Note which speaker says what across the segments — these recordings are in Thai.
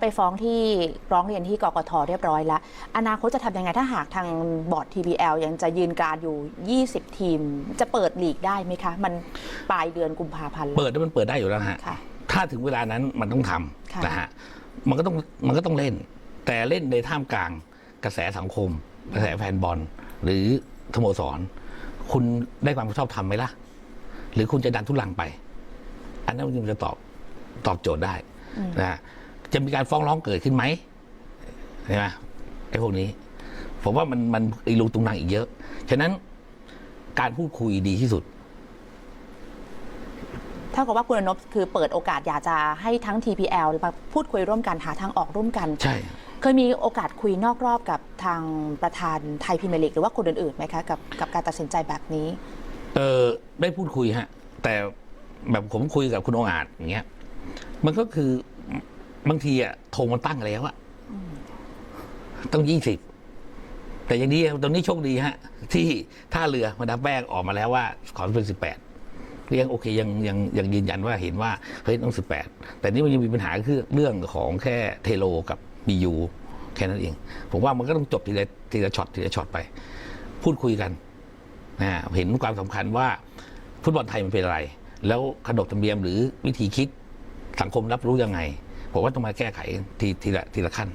Speaker 1: ไปฟ้องที่ร้องเรียนที่กกทเรียบร้อยแล้ว อนาคตจะทำยังไงถ้าหากทางบอร์ด TBL ยังจะยืนการอยู่ 20 ทีม จะเปิดลีกได้ไหมคะ มันปลายเดือนกุมภาพันธ์แล้ว
Speaker 2: เปิดแล้วมันเปิดได้อยู่แล้วฮะ
Speaker 1: ค่ะ
Speaker 2: ถ้าถึงเวลานั้นมันต้องท
Speaker 1: ค่ะำ
Speaker 2: นะฮะ มันก็ต้องมันก็ต้องเล่น แต่เล่นในท่ามกลางกระแสสังคม กระแสแฟนบอล หรือสโมสร คุณได้ความชอบทำไหมล่ะ หรือคุณจะดันทุลังไป อันนั้นมันจะตอบตอบโจทย์ได้
Speaker 1: อืม
Speaker 2: นะฮะ จะมีการฟ้องร้องเกิดขึ้นไหมใช่ไหมไอ้พวกนี้ ผมว่ามันมันอีลุงตุงนางอีกเยอะ ฉะนั้นการพูดคุยดีที่สุด
Speaker 1: เท่ากับว่าคุณอนบคือเปิดโอกาสอยากจะให้ทั้ง TPL มาพูดคุยร่วมกันหาทางออกร่วมกัน
Speaker 2: ใช่
Speaker 1: เคยมีโอกาสคุยนอกรอบกับทางประธานไทยพรีเมียร์ลีกหรือว่าคนอื่นๆไหมคะกับกับการตัดสินใจแบบนี้
Speaker 2: เออได้พูดคุยฮะ แต่แบบผมคุยกับคุณองอาจอย่างเงี้ย มันก็คือ บางทีอะธงมันตั้งแล้วอะต้องยี่สิบแต่อย่างนี้ตรงนี้โชคดีฮะ ที่ท่าเรือมาดามแป้งออกมาแล้วว่าขอเป็นสิบแปดยังโอเคยังยังยังยืนยันว่าเห็นว่าเฮ้ยต้องสิบแปดแต่นี่มันยังมีปัญหาคือเรื่องของแค่เทโลกับบียูแค่นั้นเอง ผมว่ามันก็ต้องจบทีละทีละช็อตทีละช็อตไป พูดคุยกันนะฮะเห็นความสำคัญว่าฟุตบอลไทยมันเป็นอะไร แล้วขนบธรรมเนียมหรือวิธีคิดสังคมรับรู้ยังไง ผมว่าต้องมาแก้ไขทีทีละทีละขั้น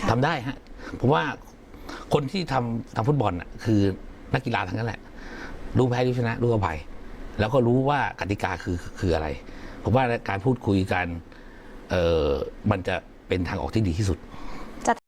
Speaker 1: ค่ะ
Speaker 2: ทำได้ฮะผมว่าคนที่ทำทำฟุตบอลน่ะคือนักกีฬาทั้งนั้นแหละ รู้แพ้รู้ชนะรู้อภัย แล้วก็รู้ว่ากติกาคือคืออะไร ผมว่าการพูดคุยกันเออมันจะเป็นทางออกที่ดีที่สุด